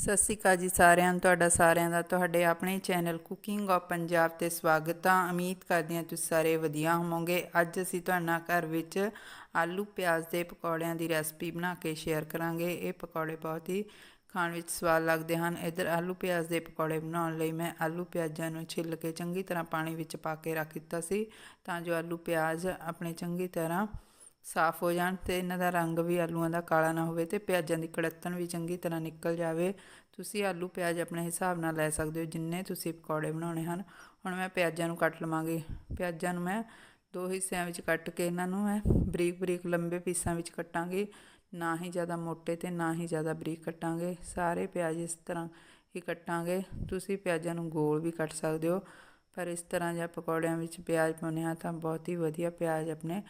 ਸਤਿ ਸ਼੍ਰੀ ਅਕਾਲ ਜੀ ਸਾਰਿਆਂ ਨੂੰ, ਤੁਹਾਡਾ ਸਾਰਿਆਂ ਦਾ, ਤੁਹਾਡੇ ਆਪਣੇ ਚੈਨਲ ਕੁਕਿੰਗ ਆਫ ਪੰਜਾਬ ਤੇ ਸਵਾਗਤ ਆ। ਉਮੀਦ ਕਰਦੀ ਹਾਂ ਤੁਸੀਂ ਸਾਰੇ ਵਧੀਆ ਹੋਵੋਗੇ। ਅੱਜ ਅਸੀਂ ਤੁਹਾਡਾ ਘਰ ਵਿੱਚ ਆਲੂ, ਪਿਆਜ਼ ਦੇ ਪਕੌੜਿਆਂ ਦੀ ਰੈਸਪੀ ਬਣਾ ਕੇ ਸ਼ੇਅਰ ਕਰਾਂਗੇ। ਇਹ ਪਕੌੜੇ ਬਹੁਤ ਹੀ ਖਾਣ ਵਿੱਚ ਸਵਾਦ ਲੱਗਦੇ ਹਨ। ਇਧਰ ਆਲੂ, ਪਿਆਜ਼ ਦੇ ਪਕੌੜੇ ਬਣਾਉਣ ਲਈ ਮੈਂ ਆਲੂ ਪਿਆਜ਼ਾਂ ਨੂੰ ਛਿੱਲ ਕੇ ਚੰਗੀ ਤਰ੍ਹਾਂ ਪਾਣੀ ਵਿੱਚ ਪਾ ਕੇ ਰੱਖ ਦਿੱਤਾ ਸੀ ਤਾਂ ਜੋ ਆਲੂ, ਪਿਆਜ਼ ਆਪਣੇ ਚੰਗੀ ਤਰ੍ਹਾਂ ਸਾਫ਼ ਹੋ ਜਾਣ ਤੇ ਇਹਨਾਂ ਦਾ ਰੰਗ ਵੀ ਆਲੂਆਂ ਦਾ ਕਾਲਾ ਨਾ ਹੋਵੇ ਤੇ ਪਿਆਜ਼ਾਂ ਦੀ ਕੜੱਤਣ ਵੀ ਚੰਗੀ ਤਰ੍ਹਾਂ ਨਿਕਲ ਜਾਵੇ। ਤੁਸੀਂ ਆਲੂ ਪਿਆਜ਼ ਆਪਣੇ ਹਿਸਾਬ ਨਾਲ ਲੈ ਸਕਦੇ ਹੋ, ਜਿੰਨੇ ਤੁਸੀਂ ਪਕੌੜੇ ਬਣਾਉਣੇ ਹਨ। ਹੁਣ ਮੈਂ ਪਿਆਜ਼ਾਂ ਨੂੰ ਕੱਟ ਲਵਾਂਗੀ। ਪਿਆਜ਼ਾਂ ਨੂੰ ਮੈਂ ਦੋ ਹਿੱਸਿਆਂ ਵਿੱਚ ਕੱਟ ਕੇ ਇਹਨਾਂ ਨੂੰ ਮੈਂ ਬਰੀਕ ਬਰੀਕ ਲੰਬੇ ਪੀਸਾਂ ਵਿੱਚ ਕੱਟਾਂਗੀ। ਨਾ ਹੀ ਜ਼ਿਆਦਾ ਮੋਟੇ ਤੇ ਨਾ ਹੀ ਜ਼ਿਆਦਾ ਬਰੀਕ ਕੱਟਾਂਗੇ। ਸਾਰੇ ਪਿਆਜ਼ ਇਸ ਤਰ੍ਹਾਂ ਹੀ ਕੱਟਾਂਗੇ। ਤੁਸੀਂ ਪਿਆਜ਼ਾਂ ਨੂੰ ਗੋਲ ਵੀ ਕੱਟ ਸਕਦੇ ਹੋ। ਪਰ ਇਸ ਤਰ੍ਹਾਂ ਜੇ ਪਕੌੜਿਆਂ ਵਿੱਚ ਪਿਆਜ਼ ਪਾਉਂਦੇ ਹਾਂ ਤਾਂ ਬਹੁਤ ਹੀ ਵਧੀਆ ਪਿਆਜ਼ ਆਪਣੇ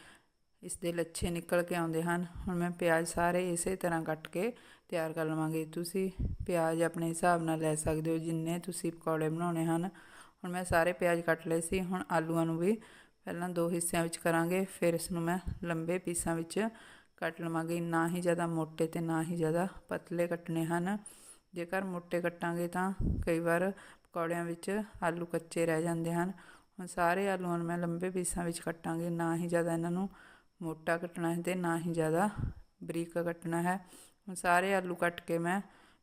ਇਸ ਦੇ ਲੱਛੇ ਨਿਕਲ ਕੇ ਆਉਂਦੇ ਹਨ। ਹੁਣ ਮੈਂ ਪਿਆਜ਼ ਸਾਰੇ ਇਸੇ ਤਰ੍ਹਾਂ ਕੱਟ ਕੇ ਤਿਆਰ ਕਰ ਲਵਾਂਗੀ। ਤੁਸੀਂ ਪਿਆਜ਼ ਆਪਣੇ ਹਿਸਾਬ ਨਾਲ ਲੈ ਸਕਦੇ ਹੋ, ਜਿੰਨੇ ਤੁਸੀਂ ਪਕੌੜੇ ਬਣਾਉਣੇ ਹਨ। ਹੁਣ ਮੈਂ ਸਾਰੇ ਪਿਆਜ਼ ਕੱਟ ਲਏ ਸੀ। ਹੁਣ ਆਲੂਆਂ ਨੂੰ ਵੀ ਪਹਿਲਾਂ ਦੋ ਹਿੱਸਿਆਂ ਵਿੱਚ ਕਰਾਂਗੇ, ਫਿਰ ਇਸ ਨੂੰ ਮੈਂ ਲੰਬੇ ਪੀਸਾਂ ਵਿੱਚ ਕੱਟ ਲਵਾਂਗੀ। ਨਾ ਹੀ ਜ਼ਿਆਦਾ ਮੋਟੇ ਤੇ ਨਾ ਹੀ ਜ਼ਿਆਦਾ ਪਤਲੇ ਕੱਟਣੇ ਹਨ। ਜੇਕਰ ਮੋਟੇ ਕੱਟਾਂਗੇ ਤਾਂ ਕਈ ਵਾਰ ਪਕੌੜਿਆਂ ਵਿੱਚ ਆਲੂ ਕੱਚੇ ਰਹਿ ਜਾਂਦੇ ਹਨ। ਹੁਣ ਸਾਰੇ ਆਲੂਆਂ ਨੂੰ ਮੈਂ ਲੰਬੇ ਪੀਸਾਂ ਵਿੱਚ ਕੱਟਾਂਗੀ। ਨਾ ਹੀ ਜ਼ਿਆਦਾ ਇਹਨਾਂ ਨੂੰ ਮੋਟਾ ਕੱਟਣਾ ਹੈ ਤੇ ਨਾ ਹੀ ਜ਼ਿਆਦਾ ਬਰੀਕ ਕੱਟਣਾ ਹੈ। ਹੁਣ ਸਾਰੇ ਆਲੂ ਕੱਟ ਕੇ ਮੈਂ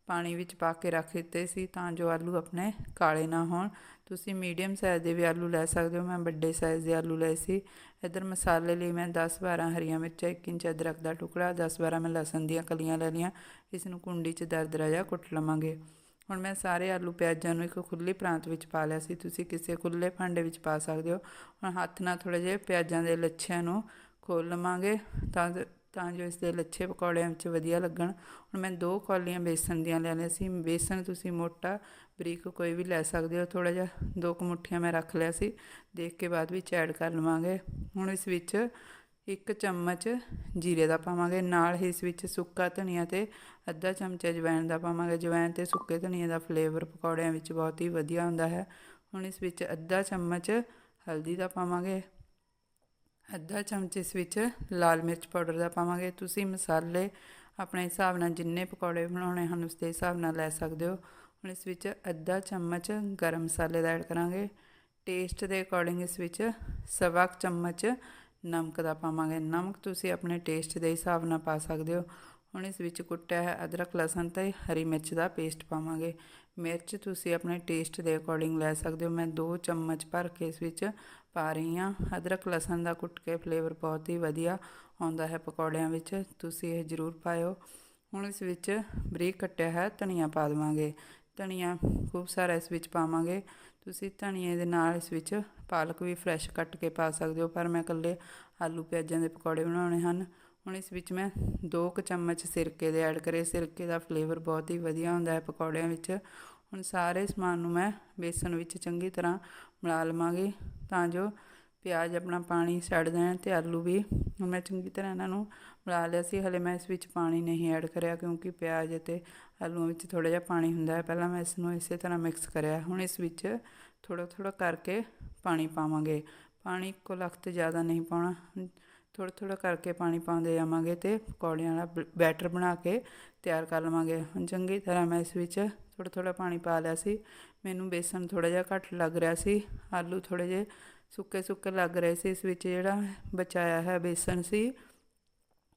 ਪਾਣੀ ਵਿੱਚ ਪਾ ਕੇ ਰੱਖ ਦਿੱਤੇ ਸੀ ਤਾਂ ਜੋ ਆਲੂ ਆਪਣੇ ਕਾਲੇ ਨਾ ਹੋਣ। ਤੁਸੀਂ ਮੀਡੀਅਮ ਸਾਈਜ਼ ਦੇ ਵੀ ਆਲੂ ਲੈ ਸਕਦੇ ਹੋ। ਮੈਂ ਵੱਡੇ ਸਾਈਜ਼ ਦੇ ਆਲੂ ਲਏ ਸੀ। ਇਧਰ ਮਸਾਲੇ ਲਈ ਮੈਂ 10-12 ਹਰੀਆਂ ਮਿਰਚਾਂ 1 ਇੰਚ ਅਦਰਕ ਦਾ ਟੁਕੜਾ 10-12 ਮੈਂ ਲਸਣ ਦੀਆਂ ਕਲੀਆਂ ਲੈ ਲਈਆਂ। ਇਸ ਨੂੰ ਕੁੰਡੀ 'ਚ ਦਰਦਰਾ ਜਿਹਾ ਕੁੱਟ ਲਵਾਂਗੇ। ਹੁਣ ਮੈਂ ਸਾਰੇ ਆਲੂ ਪਿਆਜ਼ਾਂ ਨੂੰ ਇੱਕ ਖੁੱਲੀ ਪ੍ਰਾਂਤ ਵਿੱਚ ਪਾ ਲਿਆ ਸੀ। ਤੁਸੀਂ ਕਿਸੇ ਖੁੱਲੇ ਭਾਂਡੇ ਵਿੱਚ ਪਾ ਸਕਦੇ ਹੋ। ਹੁਣ ਹੱਥ ਨਾਲ ਥੋੜੇ ਜਿਹੇ ਪਿਆਜ਼ਾਂ ਦੇ ਲੱਛਿਆਂ ਨੂੰ ਖੋਲ ਲਵਾਂਗੇ ਤਾਂ ਤਾਂ ਜੋ ਇਸ ਦੇ ਲੱਛੇ ਪਕੌੜਿਆਂ ਵਿੱਚ ਵਧੀਆ ਲੱਗਣ। ਹੁਣ ਮੈਂ ਦੋ ਕੌਲੀਆਂ ਬੇਸਨ ਦੀਆਂ ਲੈ ਲਿਆ ਸੀ। ਬੇਸਨ ਤੁਸੀਂ ਮੋਟਾ ਬਰੀਕ ਕੋਈ ਵੀ ਲੈ ਸਕਦੇ ਹੋ। ਥੋੜਾ ਜਿਹਾ, ਦੋ ਕੁ ਮੁੱਠੀਆਂ ਮੈਂ ਰੱਖ ਲਿਆ ਸੀ। ਦੇਖ ਕੇ ਬਾਅਦ ਵਿੱਚ ਐਡ ਕਰ ਲਵਾਂਗੇ। ਹੁਣ ਇਸ ਵਿੱਚ ਇੱਕ ਚਮਚ ਜੀਰੇ ਦਾ ਪਾਵਾਂਗੇ। ਨਾਲ ਹੀ ਇਸ ਵਿੱਚ ਸੁੱਕਾ ਧਨੀਆ ਤੇ ਅੱਧਾ ਚਮਚਾ ਜਵੈਣ ਦਾ ਪਾਵਾਂਗੇ। ਜਵੈਣ ਤੇ ਸੁੱਕੇ ਧਨੀਆ ਦਾ ਫਲੇਵਰ ਪਕੌੜਿਆਂ ਵਿੱਚ ਬਹੁਤ ਹੀ ਵਧੀਆ ਹੁੰਦਾ ਹੈ। ਹੁਣ ਇਸ ਵਿੱਚ ਅੱਧਾ ਚਮਚ ਹਲਦੀ ਦਾ ਪਾਵਾਂਗੇ। ਅੱਧਾ ਚਮਚ ਇਸ ਵਿੱਚ ਲਾਲ ਮਿਰਚ ਪਾਊਡਰ ਦਾ ਪਾਵਾਂਗੇ। ਤੁਸੀਂ ਮਸਾਲੇ ਆਪਣੇ ਹਿਸਾਬ ਨਾਲ ਜਿੰਨੇ ਪਕੌੜੇ ਬਣਾਉਣੇ ਹਨ ਉਸ ਦੇ ਹਿਸਾਬ ਨਾਲ ਲੈ ਸਕਦੇ ਹੋ। ਹੁਣ ਇਸ ਵਿੱਚ ਅੱਧਾ ਚਮਚ ਗਰਮ ਮਸਾਲੇ ਦਾ ਐਡ ਕਰਾਂਗੇ। ਟੇਸਟ ਦੇ ਅਕੋਰਡਿੰਗ ਇਸ ਵਿੱਚ ਸਵਾ ਚਮਚ ਨਮਕ ਦਾ ਪਾਵਾਂਗੇ। ਨਮਕ ਤੁਸੀਂ ਆਪਣੇ ਟੇਸਟ ਦੇ ਹਿਸਾਬ ਨਾਲ ਪਾ ਸਕਦੇ ਹੋ। ਹੁਣ ਇਸ ਵਿੱਚ ਕੁੱਟਿਆ ਹੈ ਅਦਰਕ, ਲਸਣ ਤੇ ਹਰੀ ਮਿਰਚ ਦਾ ਪੇਸਟ ਪਾਵਾਂਗੇ। ਮਿਰਚ ਤੁਸੀਂ ਆਪਣੇ ਟੇਸਟ ਦੇ ਅਕੋਰਡਿੰਗ ਲੈ ਸਕਦੇ ਹੋ। ਮੈਂ 2 ਚਮਚ ਭਰ ਕੇ ਇਸ ਵਿੱਚ ਪਾ ਰਹੀ ਹਾਂ। ਅਦਰਕ, ਲਸਣ ਦਾ ਕੁੱਟ ਕੇ ਫਲੇਵਰ ਬਹੁਤ ਹੀ ਵਧੀਆ ਆਉਂਦਾ ਹੈ ਪਕੌੜਿਆਂ ਵਿੱਚ। ਤੁਸੀਂ ਇਹ ਜ਼ਰੂਰ ਪਾਇਓ। ਹੁਣ ਇਸ ਵਿੱਚ ਬਰੀਕ ਕੱਟਿਆ ਹੈ ਧਨੀਆ ਪਾ ਦੇਵਾਂਗੇ। ਧਨੀਆ ਖੂਬ ਸਾਰਾ ਇਸ ਵਿੱਚ ਪਾਵਾਂਗੇ। ਤੁਸੀਂ ਧਨੀਏ ਦੇ ਨਾਲ ਇਸ ਵਿੱਚ ਪਾਲਕ ਵੀ ਫਰੈਸ਼ ਕੱਟ ਕੇ ਪਾ ਸਕਦੇ ਹੋ। ਪਰ ਮੈਂ ਇਕੱਲੇ ਆਲੂ ਪਿਆਜ਼ਾਂ ਦੇ ਪਕੌੜੇ ਬਣਾਉਣੇ ਹਨ। ਹੁਣ ਇਸ ਵਿੱਚ ਮੈਂ 2 ਕੁ ਚਮਚ ਸਿਰਕੇ ਦੇ ਐਡ ਕਰੇ। ਸਿਰਕੇ ਦਾ ਫਲੇਵਰ ਬਹੁਤ ਹੀ ਵਧੀਆ ਹੁੰਦਾ ਹੈ ਪਕੌੜਿਆਂ ਵਿੱਚ। ਹੁਣ ਸਾਰੇ ਸਮਾਨ ਨੂੰ ਮੈਂ ਬੇਸਨ ਵਿੱਚ ਚੰਗੀ ਤਰ੍ਹਾਂ ਮਿਲਾ ਲਵਾਂਗੀ ਤਾਂ ਜੋ ਪਿਆਜ਼ ਆਪਣਾ ਪਾਣੀ ਛੱਡ ਦੇਣ ਤੇ ਆਲੂ ਵੀ। ਹੁਣ ਮੈਂ ਚੰਗੀ ਤਰ੍ਹਾਂ ਇਹਨਾਂ ਨੂੰ ਮਿਲਾ ਲਿਆ ਸੀ। ਹਲੇ ਮੈਂ ਇਸ ਵਿੱਚ ਪਾਣੀ ਨਹੀਂ ਐਡ ਕਰਿਆ ਕਿਉਂਕਿ ਪਿਆਜ਼ ਅਤੇ ਆਲੂਆਂ ਵਿੱਚ ਥੋੜਾ ਜਿਹਾ ਪਾਣੀ ਹੁੰਦਾ ਹੈ। ਪਹਿਲਾਂ ਮੈਂ ਇਸ ਨੂੰ ਇਸੇ ਤਰ੍ਹਾਂ ਮਿਕਸ ਕਰਿਆ। ਹੁਣ ਇਸ ਵਿੱਚ ਥੋੜਾ ਥੋੜਾ ਕਰਕੇ ਪਾਣੀ ਪਾਵਾਂਗੇ। ਪਾਣੀ ਇੱਕੋ ਲਖਤ ਜ਼ਿਆਦਾ ਨਹੀਂ ਪਾਉਣਾ। ਥੋੜ੍ਹਾ ਥੋੜ੍ਹਾ ਕਰਕੇ ਪਾਣੀ ਪਾਉਂਦੇ ਜਾਵਾਂਗੇ ਅਤੇ ਪਕੌੜਿਆਂ ਵਾਲਾ ਬੈਟਰ ਬਣਾ ਕੇ ਤਿਆਰ ਕਰ ਲਵਾਂਗੇ। ਹੁਣ ਚੰਗੀ ਤਰ੍ਹਾਂ ਮੈਂ ਇਸ ਵਿੱਚ ਥੋੜ੍ਹਾ ਥੋੜ੍ਹਾ ਪਾਣੀ ਪਾ ਲਿਆ ਸੀ। ਮੈਨੂੰ ਬੇਸਨ ਥੋੜ੍ਹਾ ਜਿਹਾ ਘੱਟ ਲੱਗ ਰਿਹਾ ਸੀ। ਆਲੂ ਥੋੜ੍ਹੇ ਜਿਹੇ ਸੁੱਕੇ ਸੁੱਕੇ ਲੱਗ ਰਹੇ ਸੀ। ਇਸ ਵਿੱਚ ਜਿਹੜਾ ਬਚਾਇਆ ਹੈ ਬੇਸਨ ਸੀ,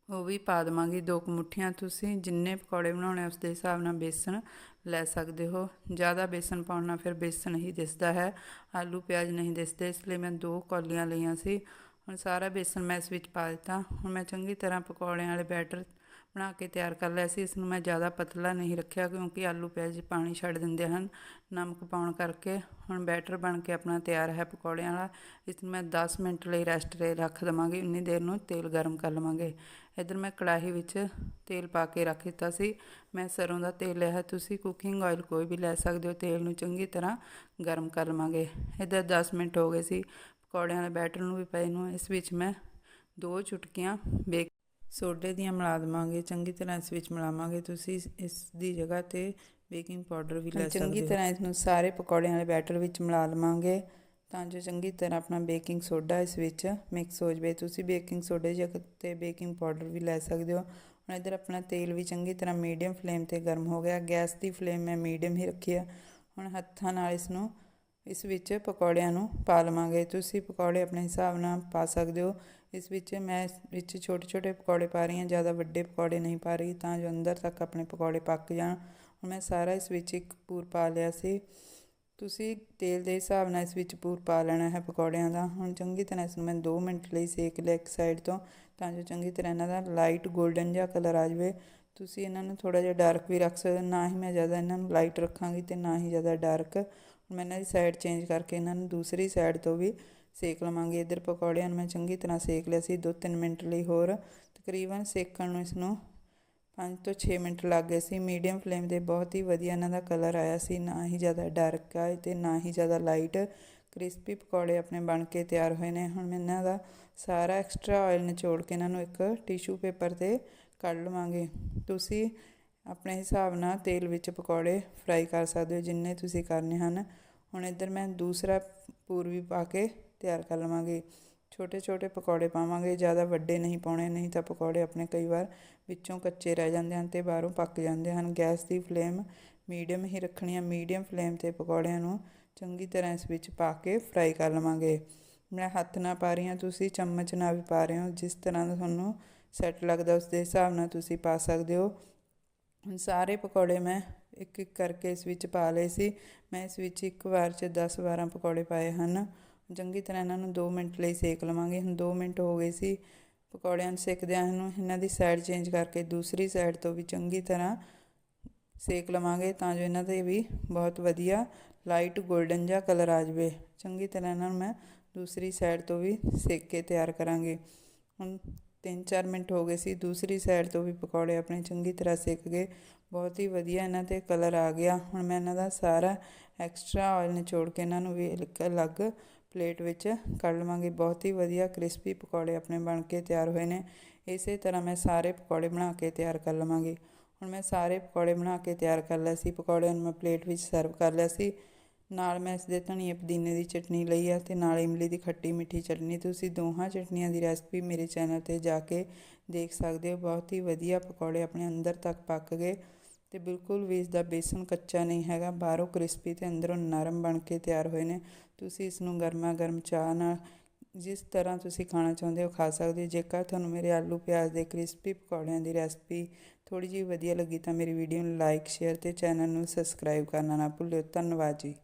ਉਹ ਵੀ ਪਾ ਦਵਾਂਗੀ। ਦੋ ਕੁ ਮੁੱਠੀਆਂ ਤੁਸੀਂ ਜਿੰਨੇ ਪਕੌੜੇ ਬਣਾਉਣੇ ਉਸ ਦੇ ਹਿਸਾਬ ਨਾਲ ਬੇਸਣ ਲੈ ਸਕਦੇ ਹੋ। ਜ਼ਿਆਦਾ ਬੇਸਣ ਪਾਉਣ ਨਾਲ ਫਿਰ ਬੇਸਣ ਹੀ ਦਿਸਦਾ ਹੈ। ਆਲੂ ਪਿਆਜ਼ ਨਹੀਂ ਦਿਸਦੇ, ਇਸ ਲਈ ਮੈਂ ਦੋ ਕੌਲੀਆਂ ਲਈਆਂ ਸੀ। ਹੁਣ ਸਾਰਾ ਬੇਸਨ ਮੈਂ ਇਸ ਵਿੱਚ ਪਾ ਦਿੱਤਾ। ਹੁਣ ਮੈਂ ਚੰਗੀ ਤਰ੍ਹਾਂ ਪਕੌੜਿਆਂ ਵਾਲੇ ਬੈਟਰ ਬਣਾ ਕੇ ਤਿਆਰ ਕਰ ਲਿਆ ਸੀ। ਇਸ ਨੂੰ ਮੈਂ ਜ਼ਿਆਦਾ ਪਤਲਾ ਨਹੀਂ ਰੱਖਿਆ ਕਿਉਂਕਿ ਆਲੂ ਪਿਆਜ਼ ਪਾਣੀ ਛੱਡ ਦਿੰਦੇ ਹਨ। ਨਮਕ ਪਾਉਣ ਕਰਕੇ ਹੁਣ ਬੈਟਰ ਬਣ ਕੇ ਆਪਣਾ ਤਿਆਰ ਹੈ ਪਕੌੜਿਆਂ ਵਾਲਾ। ਇਸ ਨੂੰ ਮੈਂ 10 ਮਿੰਟ ਲਈ ਰੈਸਟ ਤੇ ਰੱਖ ਦਵਾਂਗੀ। ਉਨੀ ਦੇਰ ਨੂੰ ਤੇਲ ਗਰਮ ਕਰ ਲਵਾਂਗੇ। ਇਧਰ ਮੈਂ ਕੜਾਹੀ ਵਿੱਚ ਤੇਲ ਪਾ ਕੇ ਰੱਖ ਦਿੱਤਾ ਸੀ। ਮੈਂ ਸਰੋਂ ਦਾ ਤੇਲ ਲਿਆ ਹੈ। ਤੁਸੀਂ ਕੁਕਿੰਗ ਆਇਲ ਕੋਈ ਵੀ ਲੈ ਸਕਦੇ ਹੋ। ਤੇਲ ਨੂੰ ਚੰਗੀ ਤਰ੍ਹਾਂ ਗਰਮ ਕਰ ਲਵਾਂਗੇ। ਇਧਰ 10 ਮਿੰਟ ਹੋ ਗਏ ਸੀ। ਪਕੌੜਿਆਂ ਦੇ ਬੈਟਰ ਨੂੰ ਵੀ ਪਏ ਨੂੰ ਇਸ ਵਿੱਚ ਮੈਂ ਦੋ ਚੁਟਕੀਆਂ ਬੇਕ ਸੋਡੇ ਦੀਆਂ ਮਿਲਾ ਦਵਾਂਗੇ। ਚੰਗੀ ਤਰ੍ਹਾਂ ਇਸ ਵਿੱਚ ਮਿਲਾਵਾਂਗੇ। ਤੁਸੀਂ ਇਸ ਦੀ ਜਗ੍ਹਾ ਤੇ ਬੇਕਿੰਗ ਪਾਊਡਰ ਵੀ ਲੈ ਸਕਦੇ ਹੋ। ਚੰਗੀ ਤਰ੍ਹਾਂ ਇਸ ਨੂੰ ਸਾਰੇ ਪਕੌੜਿਆਂ ਵਾਲੇ ਬੈਟਰ ਵਿੱਚ ਮਿਲਾ ਲਵਾਂਗੇ ਤਾਂ ਜੋ ਚੰਗੀ ਤਰ੍ਹਾਂ ਆਪਣਾ ਬੇਕਿੰਗ ਸੋਡਾ ਇਸ ਵਿੱਚ ਮਿਕਸ ਹੋ ਜਵੇ। ਤੁਸੀਂ ਬੇਕਿੰਗ ਸੋਡੇ ਜਗ੍ਹਾ ਤੇ ਬੇਕਿੰਗ ਪਾਊਡਰ ਵੀ ਲੈ ਸਕਦੇ ਹੋ। ਹੁਣ ਇੱਧਰ ਆਪਣਾ ਤੇਲ ਵੀ ਚੰਗੀ ਤਰ੍ਹਾਂ ਮੀਡੀਅਮ ਫਲੇਮ ਤੇ ਗਰਮ ਹੋ ਗਿਆ। ਗੈਸ ਦੀ ਫਲੇਮ ਮੈਂ ਮੀਡੀਅਮ ਹੀ ਰੱਖੀ ਆ। ਹੁਣ ਹੱਥਾਂ ਨਾਲ ਇਸ ਨੂੰ ਇਸ ਵਿੱਚ ਪਕੌੜਿਆਂ ਨੂੰ ਪਾ ਲਵਾਂਗੇ। ਤੁਸੀਂ ਪਕੌੜੇ ਆਪਣੇ ਹਿਸਾਬ ਨਾਲ ਪਾ ਸਕਦੇ ਹੋ। ਇਸ ਵਿੱਚ ਮੈਂ ਇਸ ਵਿੱਚ ਛੋਟੇ ਛੋਟੇ ਪਕੌੜੇ ਪਾ ਰਹੀ ਹਾਂ, ਜ਼ਿਆਦਾ ਵੱਡੇ ਪਕੌੜੇ ਨਹੀਂ ਪਾ ਰਹੀ ਤਾਂ ਜੋ ਅੰਦਰ ਤੱਕ ਆਪਣੇ ਪਕੌੜੇ ਪੱਕ ਜਾਣ। ਹੁਣ ਮੈਂ ਸਾਰਾ ਇਸ ਵਿੱਚ ਇੱਕ ਪੂਰ ਪਾ ਲਿਆ ਸੀ। ਤੁਸੀਂ ਤੇਲ ਦੇ ਹਿਸਾਬ ਨਾਲ ਇਸ ਵਿੱਚ ਪੂਰ ਪਾ ਲੈਣਾ ਹੈ ਪਕੌੜਿਆਂ ਦਾ। ਹੁਣ ਚੰਗੀ ਤਰ੍ਹਾਂ ਇਸ ਨੂੰ ਮੈਂ 2 ਮਿੰਟ ਲਈ ਸੇਕ ਲਿਆ ਇੱਕ ਸਾਈਡ ਤੋਂ ਤਾਂ ਜੋ ਚੰਗੀ ਤਰ੍ਹਾਂ ਇਹਨਾਂ ਦਾ ਲਾਈਟ 골ਡਨ ਜਿਹਾ ਕਲਰ ਆ ਜਾਵੇ। ਤੁਸੀਂ ਇਹਨਾਂ ਨੂੰ ਥੋੜਾ ਜਿਹਾ ਡਾਰਕ ਵੀ ਰੱਖ ਸਕਦੇ ਨਾ ਹੀ ਮੈਂ ਜ਼ਿਆਦਾ ਇਹਨਾਂ ਨੂੰ ਲਾਈਟ ਰੱਖਾਂਗੀ ਤੇ ਨਾ ਹੀ ਜ਼ਿਆਦਾ ਡਾਰਕ ਮੈਂ ਇਹਨਾਂ ਦੀ ਸਾਈਡ ਚੇਂਜ ਕਰਕੇ ਇਹਨਾਂ ਨੂੰ ਦੂਸਰੀ ਸਾਈਡ ਤੋਂ ਵੀ ਸੇਕ ਲਵਾਂਗੀ। ਇੱਧਰ ਪਕੌੜਿਆਂ ਨੂੰ ਮੈਂ ਚੰਗੀ ਤਰ੍ਹਾਂ ਸੇਕ ਲਿਆ ਸੀ 2-3 ਮਿੰਟ ਲਈ ਹੋਰ। ਤਕਰੀਬਨ ਸੇਕਣ ਨੂੰ ਇਸ ਨੂੰ 5 ਤੋਂ 6 ਮਿੰਟ ਲੱਗ ਗਏ ਸੀ। ਮੀਡੀਅਮ ਫਲੇਮ ਤੇ ਬਹੁਤ ਹੀ ਵਧੀਆ ਇਹਨਾਂ ਦਾ ਕਲਰ ਆਇਆ ਸੀ। ਨਾ ਹੀ ਜ਼ਿਆਦਾ ਡਾਰਕ ਆਏ ਤੇ ਨਾ ਹੀ ਜ਼ਿਆਦਾ ਲਾਈਟ ਕ੍ਰਿਸਪੀ ਪਕੌੜੇ ਆਪਣੇ ਬਣ ਕੇ ਤਿਆਰ ਹੋਏ ਨੇ। ਹੁਣ ਮੈਂ ਇਹਨਾਂ ਦਾ ਸਾਰਾ ਐਕਸਟਰਾ ਆਇਲ ਨਿਚੋੜ ਕੇ ਇਹਨਾਂ ਨੂੰ ਇੱਕ ਟਿਸ਼ੂ ਪੇਪਰ ਤੇ ਕੱਢ ਲਵਾਂਗੇ। ਤੁਸੀਂ ਆਪਣੇ ਹਿਸਾਬ ਨਾਲ ਤੇਲ ਵਿੱਚ ਪਕੌੜੇ ਫਰਾਈ ਕਰ ਸਕਦੇ ਹੋ, ਜਿੰਨੇ ਤੁਸੀਂ ਕਰਨੇ ਹਨ। ਹੁਣ ਇੱਧਰ ਮੈਂ ਦੂਸਰਾ ਪੂਰ ਵੀ ਪਾ ਕੇ ਤਿਆਰ ਕਰ ਲਵਾਂਗੇ। ਛੋਟੇ ਛੋਟੇ ਪਕੌੜੇ ਪਾਵਾਂਗੇ, ਜ਼ਿਆਦਾ ਵੱਡੇ ਨਹੀਂ ਪਾਉਣੇ, ਨਹੀਂ ਤਾਂ ਪਕੌੜੇ ਆਪਣੇ ਕਈ ਵਾਰ ਵਿੱਚੋਂ ਕੱਚੇ ਰਹਿ ਜਾਂਦੇ ਹਨ ਤੇ ਬਾਹਰੋਂ ਪੱਕ ਜਾਂਦੇ ਹਨ। ਗੈਸ ਦੀ ਫਲੇਮ ਮੀਡੀਅਮ ਹੀ ਰੱਖਣੀ ਹੈ। ਮੀਡੀਅਮ ਫਲੇਮ ਤੇ ਪਕੌੜਿਆਂ ਨੂੰ ਚੰਗੀ ਤਰ੍ਹਾਂ ਇਸ ਵਿੱਚ ਪਾ ਕੇ ਫਰਾਈ ਕਰ ਲਵਾਂਗੇ। ਮੈਂ ਹੱਥ ਨਾਲ ਪਾ ਰਹੀ ਹਾਂ, ਤੁਸੀਂ ਚਮਚ ਨਾਲ ਵੀ ਪਾ ਰਹੇ ਹੋ। ਜਿਸ ਤਰ੍ਹਾਂ ਦਾ ਤੁਹਾਨੂੰ ਸੈੱਟ ਲੱਗਦਾ, ਉਸ ਦੇ ਹਿਸਾਬ ਨਾਲ ਤੁਸੀਂ ਪਾ ਸਕਦੇ ਹੋ। ਹੁਣ ਸਾਰੇ ਪਕੌੜੇ ਮੈਂ ਇੱਕ ਇੱਕ ਕਰਕੇ ਇਸ ਵਿੱਚ ਪਾ ਲਏ ਸੀ। ਮੈਂ ਇਸ ਵਿੱਚ ਇੱਕ ਵਾਰ 'ਚ 10 12 ਪਕੌੜੇ ਪਾਏ ਹਨ। ਚੰਗੀ ਤਰ੍ਹਾਂ ਇਹਨਾਂ ਨੂੰ 2 ਮਿੰਟ ਲਈ ਸੇਕ ਲਵਾਂਗੇ। ਹੁਣ 2 ਮਿੰਟ ਹੋ ਗਏ ਸੀ ਪਕੌੜਿਆਂ ਨੂੰ ਸੇਕਦਿਆਂ ਨੂੰ। ਇਹਨਾਂ ਦੀ ਸਾਈਡ ਚੇਂਜ ਕਰਕੇ ਦੂਸਰੀ ਸਾਈਡ ਤੋਂ ਵੀ ਚੰਗੀ ਤਰ੍ਹਾਂ ਸੇਕ ਲਵਾਂਗੇ ਤਾਂ ਜੋ ਇਹਨਾਂ ਦੇ ਵੀ ਬਹੁਤ ਵਧੀਆ ਲਾਈਟ 골ਡਨ ਜਿਹਾ ਕਲਰ ਆ ਜਾਵੇ। ਚੰਗੀ ਤਰ੍ਹਾਂ ਇਹਨਾਂ ਨੂੰ ਮੈਂ ਦੂਸਰੀ ਸਾਈਡ ਤੋਂ ਵੀ ਸੇਕ ਕੇ ਤਿਆਰ ਕਰਾਂਗੇ। ਹੁਣ 3-4 ਮਿੰਟ ਹੋ ਗਏ ਸੀ, ਦੂਸਰੀ ਸਾਈਡ ਤੋਂ ਵੀ ਪਕੌੜੇ ਆਪਣੇ ਚੰਗੀ ਤਰ੍ਹਾਂ ਸਿੱਕ ਗਏ। ਬਹੁਤ ਹੀ ਵਧੀਆ ਇਹਨਾਂ ਤੇ ਕਲਰ ਆ ਗਿਆ। ਹੁਣ ਮੈਂ ਇਹਨਾਂ ਦਾ ਸਾਰਾ ਐਕਸਟਰਾ ਆਇਲ ਨਿਚੋੜ ਕੇ ਇਹਨਾਂ ਨੂੰ ਵੀ ਇੱਕ ਅਲੱਗ ਪਲੇਟ ਵਿੱਚ ਕੱਢ ਲਵਾਂਗੇ। ਬਹੁਤ ਹੀ ਵਧੀਆ ਕ੍ਰਿਸਪੀ ਪਕੌੜੇ ਆਪਣੇ ਬਣ ਕੇ ਤਿਆਰ ਹੋਏ ਨੇ। ਇਸੇ ਤਰ੍ਹਾਂ ਮੈਂ ਸਾਰੇ ਪਕੌੜੇ ਬਣਾ ਕੇ ਤਿਆਰ ਕਰ ਲਵਾਂਗੀ। ਹੁਣ ਮੈਂ ਸਾਰੇ ਪਕੌੜੇ ਬਣਾ ਕੇ ਤਿਆਰ ਕਰ ਲਿਆ ਸੀ। ਪਕੌੜਿਆਂ ਨੂੰ ਮੈਂ ਪਲੇਟ ਵਿੱਚ ਸਰਵ ਕਰ ਲਿਆ ਸੀ। ਨਾਲ ਮੈਂ ਇਸ ਦੇ ਧਨੀਏ ਪੁਦੀਨੇ ਦੀ ਚਟਨੀ ਲਈ ਆ ਤੇ ਨਾਲ ਇਮਲੀ ਦੀ ਖੱਟੀ ਮਿੱਠੀ ਚਟਨੀ। ਤੁਸੀਂ ਦੋਹਾਂ ਚਟਨੀਆਂ ਦੀ ਰੈਸਪੀ ਮੇਰੇ ਚੈਨਲ ਤੇ ਜਾ ਕੇ ਦੇਖ ਸਕਦੇ ਹੋ। ਬਹੁਤ ਹੀ ਵਧੀਆ ਪਕੌੜੇ ਆਪਣੇ ਅੰਦਰ ਤੱਕ ਪੱਕ ਗਏ ਤੇ ਬਿਲਕੁਲ ਵੀ ਇਸ ਦਾ ਬੇਸਨ ਕੱਚਾ ਨਹੀਂ ਹੈਗਾ। ਬਾਹਰੋਂ ਕ੍ਰਿਸਪੀ ਤੇ ਅੰਦਰੋਂ ਨਰਮ ਬਣ ਕੇ ਤਿਆਰ ਹੋਏ ਨੇ। ਤੁਸੀਂ ਇਸ ਨੂੰ ਗਰਮਾ ਗਰਮ ਚਾਹ ਨਾਲ ਜਿਸ ਤਰ੍ਹਾਂ ਤੁਸੀਂ ਖਾਣਾ ਚਾਹੁੰਦੇ ਹੋ ਖਾ ਸਕਦੇ ਹੋ। ਜੇਕਰ ਤੁਹਾਨੂੰ ਮੇਰੇ ਆਲੂ ਪਿਆਜ਼ ਦੇ ਕ੍ਰਿਸਪੀ ਪਕੌੜਿਆਂ ਦੀ ਰੈਸਪੀ ਥੋੜੀ ਜਿਹੀ ਵਧੀਆ ਲੱਗੀ ਤਾਂ ਮੇਰੀ ਵੀਡੀਓ ਨੂੰ ਲਾਈਕ ਸ਼ੇਅਰ ਤੇ ਚੈਨਲ ਨੂੰ ਸਬਸਕ੍ਰਾਈਬ ਕਰਨਾ ਨਾ ਭੁੱਲਿਓ। ਧੰਨਵਾਦ ਜੀ।